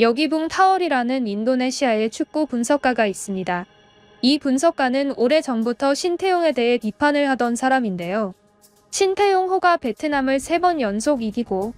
여기붕 타월이라는 인도네시아의 축구 분석가가 있습니다. 이 분석가는 오래 전부터 신태용에 대해 비판을 하던 사람인데요. 신태용 호가 베트남을 세번 연속 이기고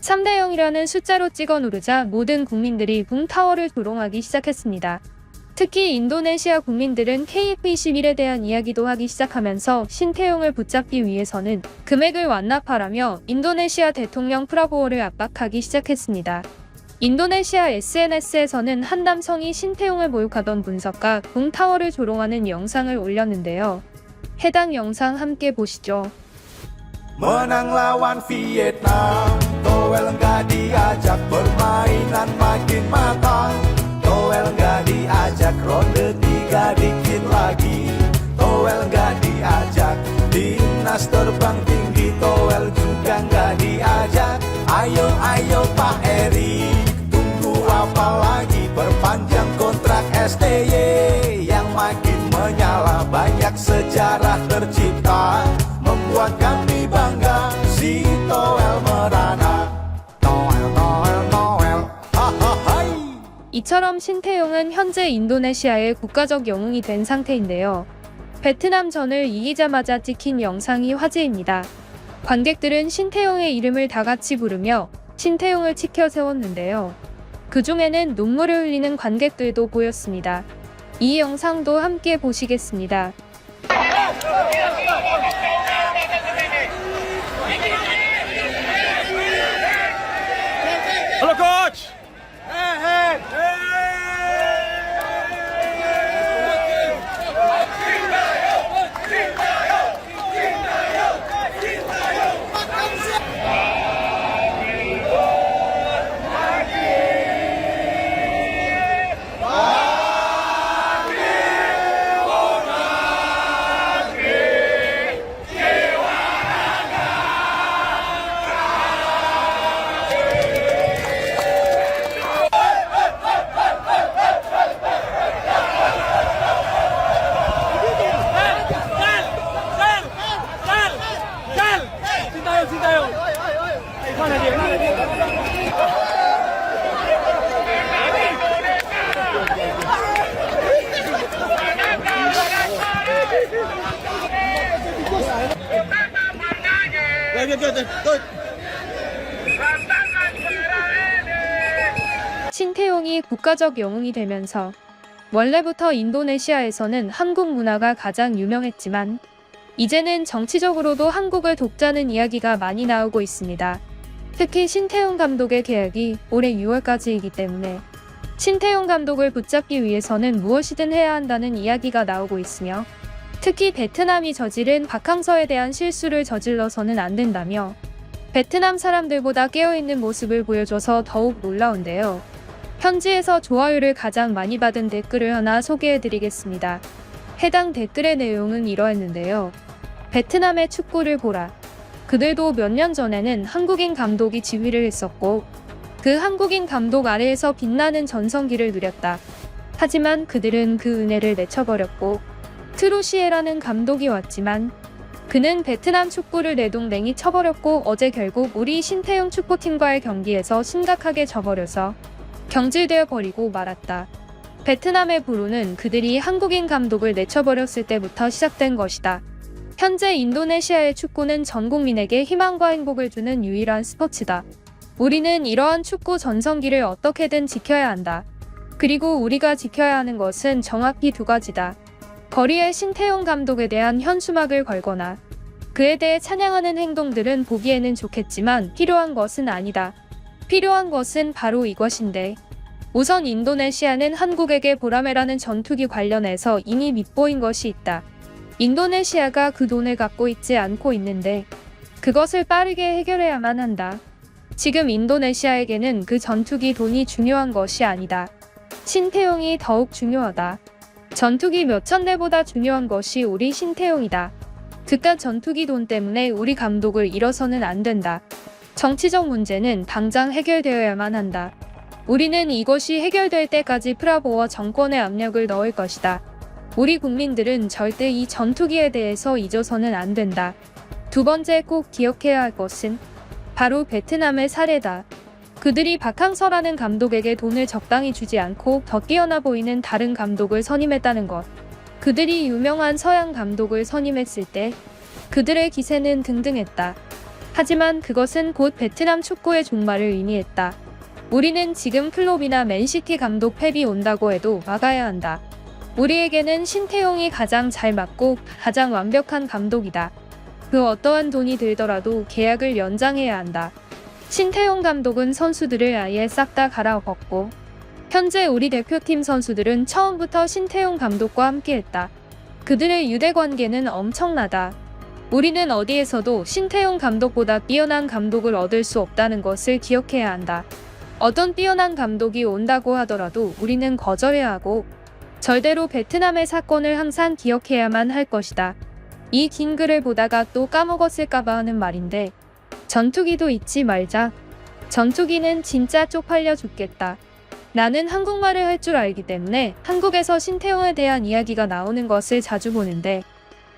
3대 0이라는 숫자로 찍어 누르자 모든 국민들이 붕타워를 조롱하기 시작했습니다. 특히 인도네시아 국민들은 KF21에 대한 이야기도 하기 시작하면서 신태용을 붙잡기 위해서는 금액을 완납하라며 인도네시아 대통령 프라보어를 압박하기 시작했습니다. 인도네시아 SNS에서는 한 남성이 신태용을 모욕하던 분석가 붕타워를 조롱하는 영상을 올렸는데요. 해당 영상 함께 보시죠. Menang lawan Vietnam Toel nggak diajak permainan makin matang Toel nggak diajak ronde tiga dikit lagi Toel nggak diajak Timnas terbang tinggi Toel juga nggak diajak Ayo ayo Pak Eri Tunggu apa lagi Perpanjang kontrak STY Yang makin menyala Banyak sejarah tercipta Membuat kami bangga Si Toel merana Toel Toel Toel Hahaha 이처럼 신태용은 현재 인도네시아의 국가적 영웅이 된 상태인데요. 베트남전을 이기자마자 찍힌 영상이 화제입니다. 관객들은 신태용의 이름을 다 같이 부르며 신태용을 치켜 세웠는데요. 그 중에는 눈물을 흘리는 관객들도 보였습니다. 이 영상도 함께 보시겠습니다. 신태용이 국가적 영웅이 되면서 원래부터 인도네시아에서는 한국 문화가 가장 유명했지만 이제는 정치적으로도 한국을 돕자는 이야기가 많이 나오고 있습니다. 특히 신태용 감독의 계약이 올해 6월까지이기 때문에 신태용 감독을 붙잡기 위해서는 무엇이든 해야 한다는 이야기가 나오고 있으며 특히 베트남이 저지른 박항서에 대한 실수를 저질러서는 안 된다며 베트남 사람들보다 깨어있는 모습을 보여줘서 더욱 놀라운데요. 현지에서 좋아요를 가장 많이 받은 댓글을 하나 소개해드리겠습니다. 해당 댓글의 내용은 이러했는데요. 베트남의 축구를 보라. 그들도 몇 년 전에는 한국인 감독이 지휘를 했었고, 그 한국인 감독 아래에서 빛나는 전성기를 누렸다. 하지만 그들은 그 은혜를 내쳐버렸고, 트루시에라는 감독이 왔지만, 그는 베트남 축구를 내동댕이 쳐버렸고 어제 결국 우리 신태용 축구팀과의 경기에서 심각하게 져버려서 경질되어 버리고 말았다. 베트남의 불우는 그들이 한국인 감독을 내쳐버렸을 때부터 시작된 것이다. 현재 인도네시아의 축구는 전 국민에게 희망과 행복을 주는 유일한 스포츠다. 우리는 이러한 축구 전성기를 어떻게든 지켜야 한다. 그리고 우리가 지켜야 하는 것은 정확히 두 가지다. 거리에 신태용 감독에 대한 현수막을 걸거나 그에 대해 찬양하는 행동들은 보기에는 좋겠지만 필요한 것은 아니다. 필요한 것은 바로 이것인데 우선 인도네시아는 한국에게 보라매라는 전투기 관련해서 이미 밉보인 것이 있다. 인도네시아가 그 돈을 갖고 있지 않고 있는데 그것을 빠르게 해결해야만 한다. 지금 인도네시아에게는 그 전투기 돈이 중요한 것이 아니다. 신태용이 더욱 중요하다. 전투기 몇천 대보다 중요한 것이 우리 신태용이다. 그깟 전투기 돈 때문에 우리 감독을 잃어서는 안 된다. 정치적 문제는 당장 해결되어야만 한다. 우리는 이것이 해결될 때까지 프라보와 정권의 압력을 넣을 것이다. 우리 국민들은 절대 이 전투기에 대해서 잊어서는 안 된다. 두 번째 꼭 기억해야 할 것은 바로 베트남의 사례다. 그들이 박항서라는 감독에게 돈을 적당히 주지 않고 더 뛰어나 보이는 다른 감독을 선임했다는 것. 그들이 유명한 서양 감독을 선임했을 때 그들의 기세는 등등했다. 하지만 그것은 곧 베트남 축구의 종말을 의미했다. 우리는 지금 클롭이나 맨시티 감독 펩이 온다고 해도 막아야 한다. 우리에게는 신태용이 가장 잘 맞고 가장 완벽한 감독이다. 그 어떠한 돈이 들더라도 계약을 연장해야 한다. 신태용 감독은 선수들을 아예 싹 다 갈아엎었고 현재 우리 대표팀 선수들은 처음부터 신태용 감독과 함께했다. 그들의 유대 관계는 엄청나다. 우리는 어디에서도 신태용 감독보다 뛰어난 감독을 얻을 수 없다는 것을 기억해야 한다. 어떤 뛰어난 감독이 온다고 하더라도 우리는 거절해야 하고 절대로 베트남의 사건을 항상 기억해야만 할 것이다. 이 긴 글을 보다가 또 까먹었을까봐 하는 말인데 전투기도 잊지 말자. 전투기는 진짜 쪽팔려 죽겠다. 나는 한국말을 할 줄 알기 때문에 한국에서 신태용에 대한 이야기가 나오는 것을 자주 보는데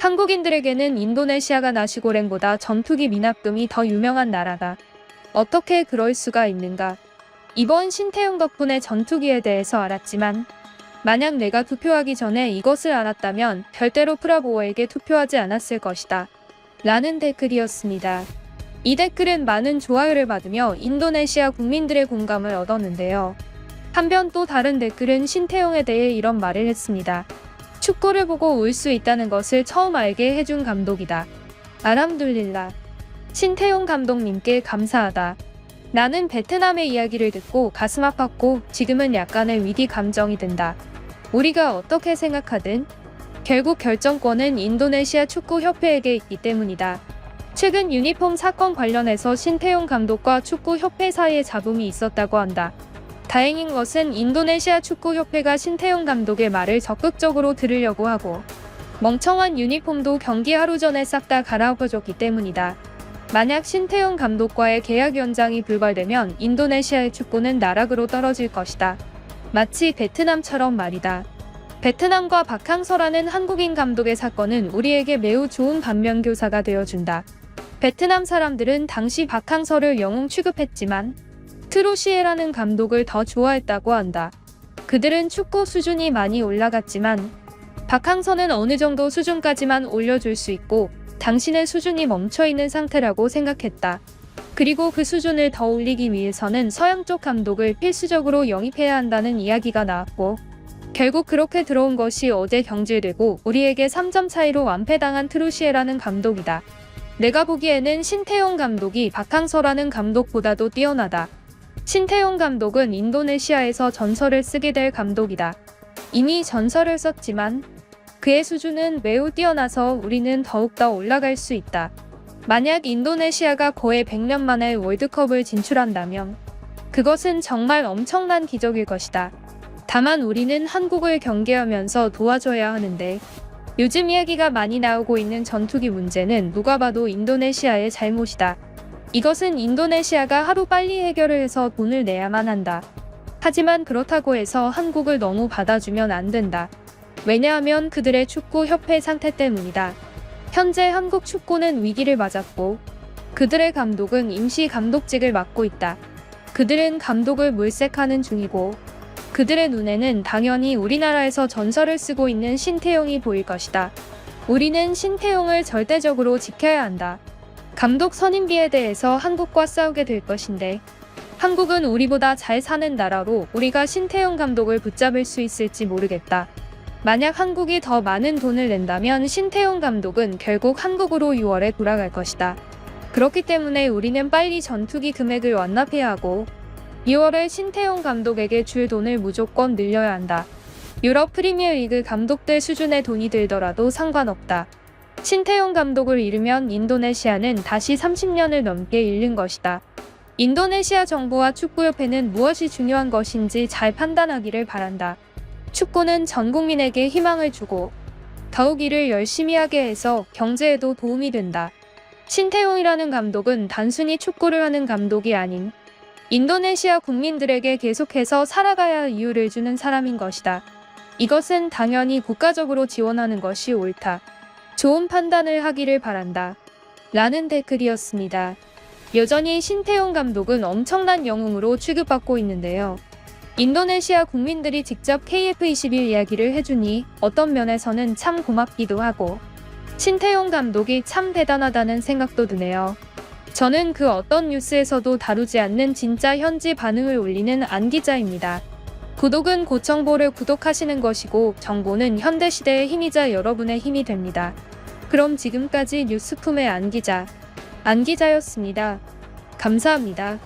한국인들에게는 인도네시아가 나시고랭보다 전투기 미납금이 더 유명한 나라다. 어떻게 그럴 수가 있는가? 이번 신태용 덕분에 전투기에 대해서 알았지만 만약 내가 투표하기 전에 이것을 알았다면 절대로 프라보어에게 투표하지 않았을 것이다. 라는 댓글이었습니다. 이 댓글은 많은 좋아요를 받으며 인도네시아 국민들의 공감을 얻었는데요. 한편 또 다른 댓글은 신태용에 대해 이런 말을 했습니다. 축구를 보고 울 수 있다는 것을 처음 알게 해준 감독이다. 아람둘릴라. 신태용 감독님께 감사하다. 나는 베트남의 이야기를 듣고 가슴 아팠고 지금은 약간의 위기 감정이 든다. 우리가 어떻게 생각하든 결국 결정권은 인도네시아 축구협회에게 있기 때문이다. 최근 유니폼 사건 관련해서 신태용 감독과 축구협회 사이에 잡음이 있었다고 한다. 다행인 것은 인도네시아 축구협회가 신태용 감독의 말을 적극적으로 들으려고 하고 멍청한 유니폼도 경기 하루 전에 싹 다 갈아엎어줬기 때문이다. 만약 신태용 감독과의 계약 연장이 불발되면 인도네시아의 축구는 나락으로 떨어질 것이다. 마치 베트남처럼 말이다. 베트남과 박항서라는 한국인 감독의 사건은 우리에게 매우 좋은 반면교사가 되어준다. 베트남 사람들은 당시 박항서를 영웅 취급했지만 트로시에라는 감독을 더 좋아했다고 한다. 그들은 축구 수준이 많이 올라갔지만 박항서는 어느 정도 수준까지만 올려줄 수 있고 당신의 수준이 멈춰있는 상태라고 생각했다. 그리고 그 수준을 더 올리기 위해서는 서양 쪽 감독을 필수적으로 영입해야 한다는 이야기가 나왔고 결국 그렇게 들어온 것이 어제 경질되고 우리에게 3점 차이로 완패당한 트루시에라는 감독이다. 내가 보기에는 신태용 감독이 박항서라는 감독보다도 뛰어나다. 신태용 감독은 인도네시아에서 전설을 쓰게 될 감독이다. 이미 전설을 썼지만 그의 수준은 매우 뛰어나서 우리는 더욱더 올라갈 수 있다. 만약 인도네시아가 거의 100년 만에 월드컵을 진출한다면 그것은 정말 엄청난 기적일 것이다. 다만 우리는 한국을 경계하면서 도와줘야 하는데 요즘 이야기가 많이 나오고 있는 전투기 문제는 누가 봐도 인도네시아의 잘못이다. 이것은 인도네시아가 하루 빨리 해결을 해서 돈을 내야만 한다. 하지만 그렇다고 해서 한국을 너무 받아주면 안 된다. 왜냐하면 그들의 축구 협회 상태 때문이다. 현재 한국 축구는 위기를 맞았고 그들의 감독은 임시 감독직을 맡고 있다. 그들은 감독을 물색하는 중이고 그들의 눈에는 당연히 우리나라에서 전설을 쓰고 있는 신태용이 보일 것이다. 우리는 신태용을 절대적으로 지켜야 한다. 감독 선임비에 대해서 한국과 싸우게 될 것인데 한국은 우리보다 잘 사는 나라로 우리가 신태용 감독을 붙잡을 수 있을지 모르겠다. 만약 한국이 더 많은 돈을 낸다면 신태용 감독은 결국 한국으로 6월에 돌아갈 것이다. 그렇기 때문에 우리는 빨리 전투기 금액을 완납해야 하고 2월에 신태용 감독에게 줄 돈을 무조건 늘려야 한다. 유럽 프리미어리그 감독들 수준의 돈이 들더라도 상관없다. 신태용 감독을 잃으면 인도네시아는 다시 30년을 넘게 잃는 것이다. 인도네시아 정부와 축구협회는 무엇이 중요한 것인지 잘 판단하기를 바란다. 축구는 전 국민에게 희망을 주고 더욱 일을 열심히 하게 해서 경제에도 도움이 된다. 신태용이라는 감독은 단순히 축구를 하는 감독이 아닌 인도네시아 국민들에게 계속해서 살아가야 할 이유를 주는 사람인 것이다. 이것은 당연히 국가적으로 지원하는 것이 옳다. 좋은 판단을 하기를 바란다. 라는 댓글이었습니다. 여전히 신태용 감독은 엄청난 영웅으로 취급받고 있는데요. 인도네시아 국민들이 직접 KF21 이야기를 해주니 어떤 면에서는 참 고맙기도 하고 신태용 감독이 참 대단하다는 생각도 드네요. 저는 그 어떤 뉴스에서도 다루지 않는 진짜 현지 반응을 올리는 안 기자입니다. 구독은 고정보를 구독하시는 것이고 정보는 현대시대의 힘이자 여러분의 힘이 됩니다. 그럼 지금까지 뉴스품의 안 기자, 안 기자였습니다. 감사합니다.